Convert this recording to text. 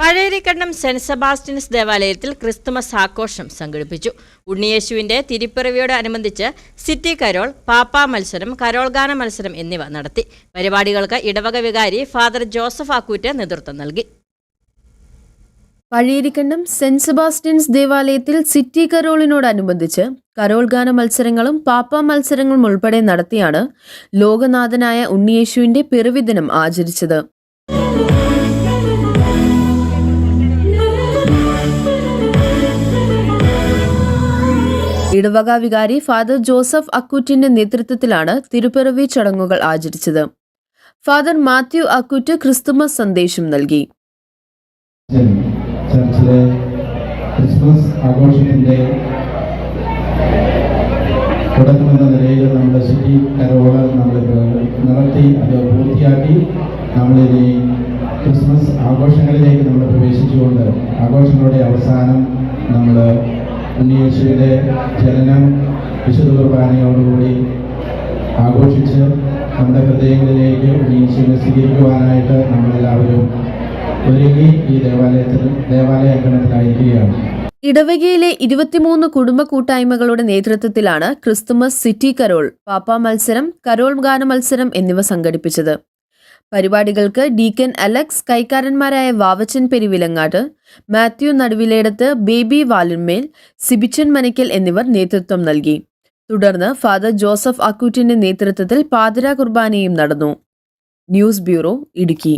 പഴയരിക്കണ്ണം saint Sebastian's ദേവാലയത്തിൽ Christmas ആഘോഷം സംഘടിപ്പിച്ചു. ഉണ്ണിയേശുവിന്റെ തിരുപ്പിറവിയോട് അനുബന്ധിച്ച് സിറ്റി കരോൾ പാപ്പാ മത്സരം കരോൾ ഗാന മത്സരം എന്നിവ നടത്തി. പരിപാടികൾക്ക് ഇടവക വികാരി ഫാദർ ജോസഫ് ആക്കൂറ്റ് നേതൃത്വം നൽകി. പഴയരിക്കണ്ണം സെന്റ് സെബാസ്റ്റ്യൻസ് ദേവാലയത്തിൽ സിറ്റി കരോളിനോടനുബന്ധിച്ച് കരോൾ ഗാന മത്സരങ്ങളും പാപ്പ മത്സരങ്ങളും ഉൾപ്പെടെ നടത്തിയാണ് ലോകനാഥനായ ഉണ്ണിയേശുവിന്റെ പിറവിദിനം ആചരിച്ചത്. ഇടവക വികാരി ഫാദർ ജോസഫ് അക്കൂറ്റിന്റെ നേതൃത്വത്തിലാണ് തിരുപ്പിറവി ചടങ്ങുകൾ ആചരിച്ചത്. ഫാദർ മാത്യു അക്കൂറ്റ് ക്രിസ്തുമസ് സന്ദേശം നൽകി. ചർച്ചിലെ ക്രിസ്മസ് ആഘോഷത്തിന്റെ തുടക്കമെന്ന നിലയിൽ നമ്മുടെ സിറ്റി കരോൾ നമ്മൾ നടത്തി അത് പൂർത്തിയാക്കി. നമ്മളിനി ക്രിസ്മസ് ആഘോഷങ്ങളിലേക്ക് നമ്മൾ പ്രവേശിച്ചുകൊണ്ട് ആഘോഷങ്ങളുടെ അവസാനം നമ്മൾ ഉണ്ണിയേശുവിന്റെ ജനനം വിശുദ്ധ കുർബാനയോടുകൂടി ആഘോഷിച്ച് നമ്മുടെ ഹൃദയങ്ങളിലേക്ക് ഉണ്ണിയേശുവിനെ സ്വീകരിക്കുവാനായിട്ട് നമ്മളെല്ലാവരും ഒരുങ്ങി ഈ ദേവാലയത്തിൽ ദേവാലയ അങ്കണത്തിലായിരിക്കുകയാണ്. ഇടവകയിലെ ഇരുപത്തിമൂന്ന് കുടുംബ കൂട്ടായ്മകളുടെ നേതൃത്വത്തിലാണ് ക്രിസ്തുമസ് സിറ്റി കരോൾ പാപ്പ മത്സരം കരോൾ ഗാന മത്സരം എന്നിവ സംഘടിപ്പിച്ചത്. പരിപാടികൾക്ക് ഡീക്കൻ അലക്സ് കൈക്കാരന്മാരായ വാവച്ചൻ പെരുവിലങ്ങാട് മാത്യു നടുവിലേടത്ത് ബേബി വാലിന്മേൽ സിബിച്ചൻ മനയ്ക്കൽ എന്നിവർ നേതൃത്വം നൽകി. തുടർന്ന് ഫാദർ ജോസഫ് അക്കൂറ്റിന്റെ നേതൃത്വത്തിൽ പാതിര കുർബാനയും നടന്നു. News bureau Idukki.